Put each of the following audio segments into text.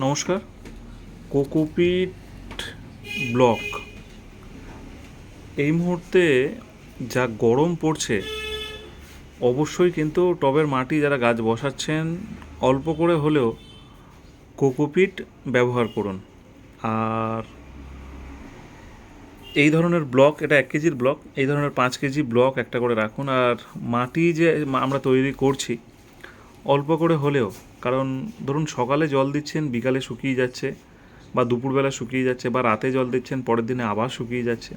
নমস্কার। Cocopeat block. এই মুহূর্তে যা গরম পড়ছে, অবশ্যই কিন্তু টবের মাটি যারা গাছ বসাচ্ছেন, অল্প করে হলেও কোকোপিট ব্যবহার করুন। আর এই ধরনের ব্লক, এটা এক কেজির ব্লক, এই ধরনের পাঁচ কেজি ব্লক একটা করে রাখুন। আর মাটি যে আমরা তৈরি করছি অল্প করে হলেও, কারণ ধরুন সকালে জল দিচ্ছেন, বিকালে শুকিয়ে যাচ্ছে, বা দুপুরবেলা শুকিয়ে যাচ্ছে, বা রাতে জল দিচ্ছেন, পরের দিনে আবার শুকিয়ে যাচ্ছে।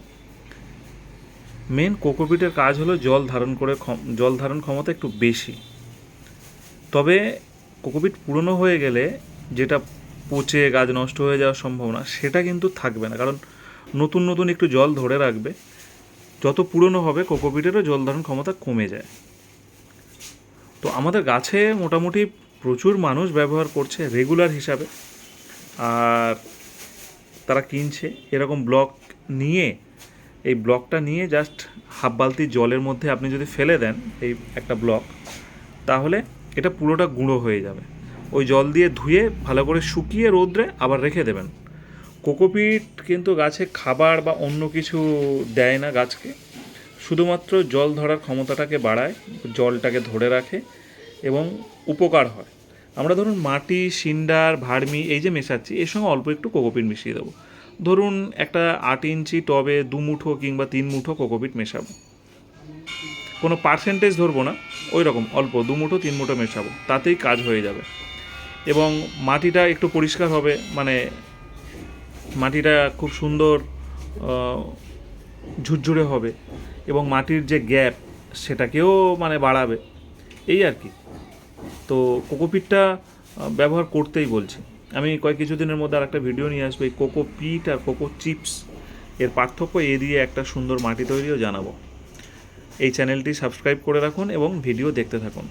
মেন কোকোপিটের কাজ হলো জল ধারণ করে জল ধারণ ক্ষমতা একটু বেশি। তবে কোকোপিট পুরনো হয়ে গেলে যেটা পচে, গাছ নষ্ট হয়ে যাওয়ার সম্ভাবনা, সেটা কিন্তু থাকবে না। কারণ নতুন নতুন একটু জল ধরে রাখবে, যত পুরনো হবে কোকোপিটেরও জল ধারণ ক্ষমতা কমে যায়। তো আমাদের গাছে মোটামুটি প্রচুর মানুষ ব্যবহার করছে রেগুলার হিসাবে। আর তারা কিনছে এরকম ব্লক নিয়ে, এই ব্লকটা নিয়ে জাস্ট হাফ বালতি জলের মধ্যে আপনি যদি ফেলে দেন এই একটা ব্লক তাহলে এটা পুরোটা গুঁড়ো হয়ে যাবে। ওই জল দিয়ে ধুয়ে ভালো করে শুকিয়ে রোদ্রে আবার রেখে দেবেন। কোকোপিট কিন্তু গাছে খাবার বা অন্য কিছু দেয় না গাছকে। শুধুমাত্র জল ধরার ক্ষমতাটাকে বাড়ায়, জলটাকে ধরে রাখে এবং উপকার হয়। আমরা ধরুন মাটি, সিন্ডার, ভার্মি এই যে মেশাচ্ছি, এর সঙ্গে অল্প একটু কোকোপিট মিশিয়ে দেবো। ধরুন একটা আট ইঞ্চি টবে দু মুঠো কিংবা তিন মুঠো কোকোপিট মেশাবো। কোনো পার্সেন্টেজ ধরবো না, ওই রকম অল্প দু মুঠো, তিন মুঠো মেশাবো, তাতেই কাজ হয়ে যাবে। এবং মাটিটা একটু পরিষ্কার হবে মানে মাটিটা খুব সুন্দর ঝুরঝুরে হবে এবং মাটির যে গ্যাপ সেটাকেও মানে বাড়াবে। এই আর কি। তো কোকোপিটটা ব্যবহার করতেই বলছি। আমি কয়েক কিছুদিনের মধ্যে আর একটা ভিডিও নিয়ে আসব। এই কোকো পিট আর কোকো চিপস এর পার্থক্য এ দিয়ে একটা সুন্দর মাটি তৈরিও জানাব। এই চ্যানেলটি সাবস্ক্রাইব করে রাখুন এবং ভিডিও দেখতে থাকুন।